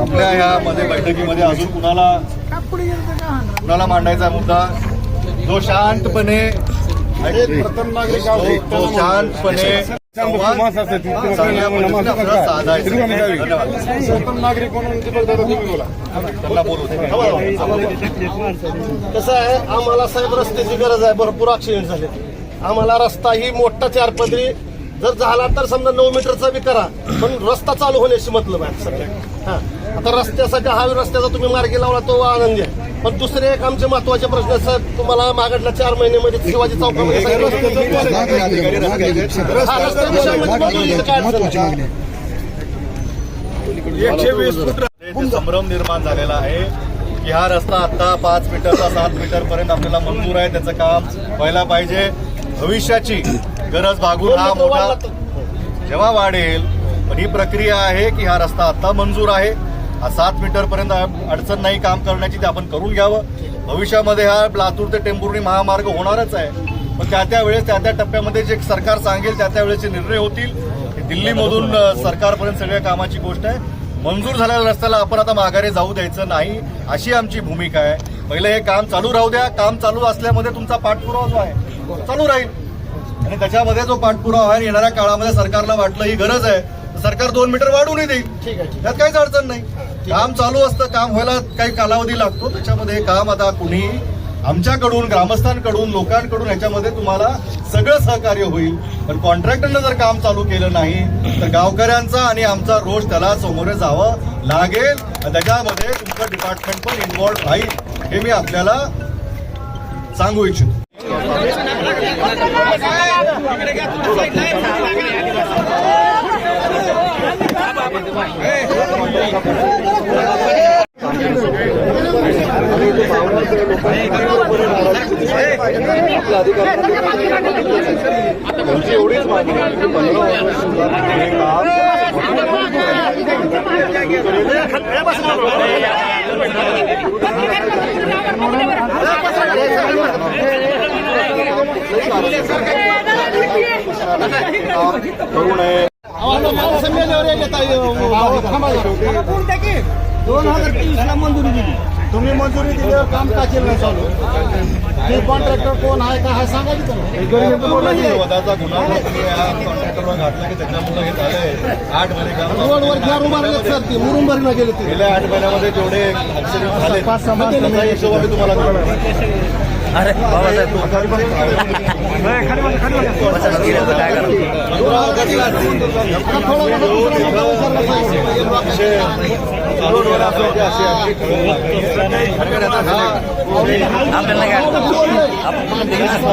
आपल्या यामध्ये बैठकीमध्ये अजून कुणाला कुणाला मांडायचा मुद्दा? जो शांतपणे जो. शांतपणे नागरिक म्हणून कसं आहे? आम्हाला साहेब रस्त्याची गरज आहे. भरपूर ऍक्सिडेंट झाले. आम्हाला रस्ता ही मोठा चारपदरी जर झाला तर समजा नऊ मीटरचा बी करा पण रस्ता चालू होण्याशी मतलब आहे सध्या हा. आता रस्त्यासाठी हा रस्त्याचा तुम्ही मार्गी लावला तो आनंदी आहे. पण दुसरे एक आमचे महत्त्वाचे प्रश्न साहेब तुम्हाला मागडल्या चार महिन्यामध्ये शिवाजी चौकामध्ये. एकशे वीस फूट जे संभ्रम निर्माण झालेला आहे की हा रस्ता आता पाच मीटरचा सात मीटर पर्यंत आपल्याला मंजूर आहे त्याचं काम व्हायला पाहिजे. भविष्याची गरज भागून हा मोठा जेव्हा वाढेल पण ही प्रक्रिया आहे की हा रस्ता आता मंजूर आहे. हा सात मीटर पर्यंत अडचण नाही काम करण्याची ते आपण करून घ्यावं. भविष्यामध्ये हा लातूर ते टेंभुर्णी महामार्ग होणारच आहे. पण त्या त्या वेळेस त्या त्या टप्प्यामध्ये जे सरकार सांगेल त्या त्या वेळेचे निर्णय होतील. हे दिल्लीमधून सरकारपर्यंत सगळ्या कामाची गोष्ट आहे. मंजूर झालेल्या रस्त्याला आपण आता माघारी जाऊ द्यायचं नाही अशी आमची भूमिका आहे. पहिले हे काम चालू राहू द्या. काम चालू असल्यामध्ये तुमचा पाठपुरावा जो आहे चालू राहील. आणि त्याच्यामध्ये जो पाठपुरावा आहे येणाऱ्या काळामध्ये सरकारला वाटलं ही गरज आहे सरकार दोन मीटर वाढवूनही देईल. ठीक आहे त्यात काहीच अडचण नाही. काम चालू असतं काम व्हायला काही कालावधी लागतो. त्याच्यामध्ये हे काम आता कुणी आमच्याकडून ग्रामस्थांकडून लोकांकडून ह्याच्यामध्ये तुम्हाला सगळं सहकार्य होईल. पण कॉन्ट्रॅक्टरनं जर काम चालू केलं नाही तर गावकऱ्यांचा आणि आमचा रोष त्याला समोरे जावं लागेल. त्याच्यामध्ये तुमचं डिपार्टमेंट पण इन्व्हॉल्ड राहील हे मी आपल्याला सांगू इच्छितो. त्यांची एवढीच मागणी आहे की पंधरा वर्षात हे काम काम करू नये दोन हजार ला मंजुरी. तुम्ही मंजुरी दिल्यावर काम का केलं नाही चालू. ते कॉन्ट्रॅक्टर कोण आहे का हा सांगा की त्यांना. वदाचा गुन्हा जर तुम्ही या कॉन्ट्रॅक्टरवर घातला की त्याच्यामुळे हे झालंय. आठ महिने काम रोडवर घर उभारले सर ते. मुरुंबरीला गेले ते. गेल्या आठ महिन्यामध्ये जेवढे ऍक्सिडेंट झाले त्याचा हिशोब आम्ही तुम्हाला. पंधरा আপনার